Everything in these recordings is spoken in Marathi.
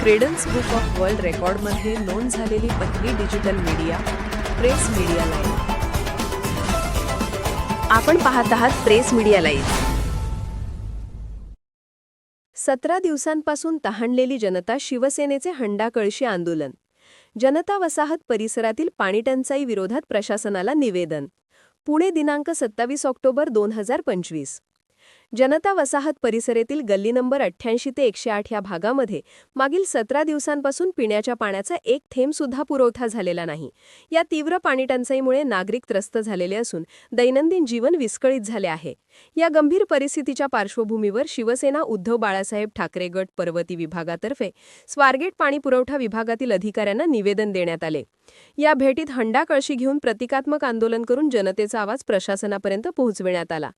क्रेडन्स बुक ऑफ वर्ल्ड रेकॉर्डमध्ये नोंद झालेली पहिली digital media press media live आपण पाहत आहात प्रेस मीडिया लाईव्ह सतरा दिवसांपासून तहानलेली जनता शिवसेनेचे हंडाकळशी आंदोलन. जनता वसाहत परिसरातील पाणीटंचाई विरोधात प्रशासनाला निवेदन. पुणे दिनांक सत्तावीस ऑक्टोबर दोन हजार पंचवीस. जनता वसाहत परिसरातील गल्ली नंबर अठ्ठ्याऐंशी ते एकशे आठ या भागामध्ये मागील सतरा दिवसांपासून पिण्याच्या पाण्याचा एक थेंब सुद्धा पुरवठा झालेला नाही. या तीव्र पाणीटंचाईमुळे नागरिक त्रस्त झालेले असून दैनंदिन जीवन विस्कळीत झाले आहे. या गंभीर परिस्थितीच्या पार्श्वभूमीवर शिवसेना उद्धव बाळासाहेब ठाकरे गट पर्वती विभागातर्फे स्वारगेट पाणी पुरवठा विभागातील अधिकाऱ्यांना निवेदन देण्यात आले. या भेटीत हंडा कळशी घेऊन प्रतिकात्मक आंदोलन करून जनतेचा आवाज प्रशासनापर्यंत पोहोचविण्यात आला.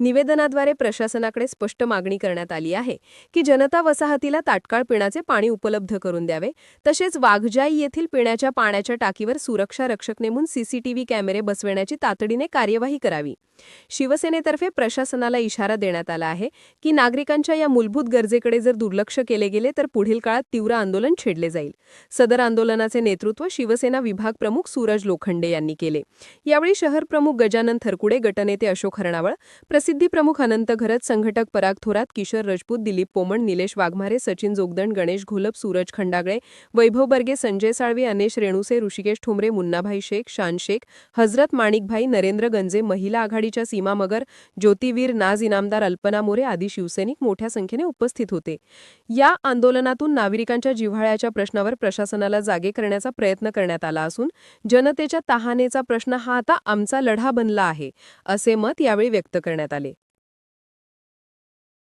निवेदनाद्वारे प्रशासनाकडे स्पष्ट मागणी करण्यात आली आहे की जनता वसाहतीला तात्काळ पिण्याचे पाणी उपलब्ध करून द्यावे. तसेच वाघजाई येथील पिण्याच्या पाण्याच्या टाकीवर सुरक्षा रक्षक नेमून सीसीटीव्ही कॅमेरे बसविण्याची तातडीने कार्यवाही करावी. शिवसेनेतर्फे प्रशासनाला इशारा देण्यात आला आहे की नागरिकांच्या या मूलभूत गरजेकडे जर दुर्लक्ष केले गेले तर पुढील काळात तीव्र आंदोलन छेडले जाईल. सदर आंदोलनाचे नेतृत्व शिवसेना विभाग प्रमुख सूरज लोखंडे यांनी केले. यावेळी शहर प्रमुख गजानन थरकुडे गटनेते अशोक हरणावळ प्रसिद्धी प्रमुख अनंत भरत संघटक पराग थोरात किशोर रजपूत दिलीप पोमण निलेश वाघमारे सचिन जोगदंड गणेश घोलप सूरज खंडागळे वैभव बर्गे संजय साळवे अनेश रेणुसे ऋषिकेश ठोंबरे मुन्नाभाई शेख शान शेख हजरत माणिकभाई नरेंद्र गंजे महिला आघाडीच्या सीमा मगर ज्योतिवीर नाज इनामदार अल्पना मोरे आदी शिवसैनिक मोठ्या संख्येने उपस्थित होते. या आंदोलनातून नागरिकांच्या जिव्हाळ्याच्या प्रश्नावर प्रशासनाला जागे करण्याचा प्रयत्न करण्यात आला असून जनतेच्या तहानेचा प्रश्न हा आता आमचा लढा बनला आहे असे मत यावेळी व्यक्त करण्यात आले.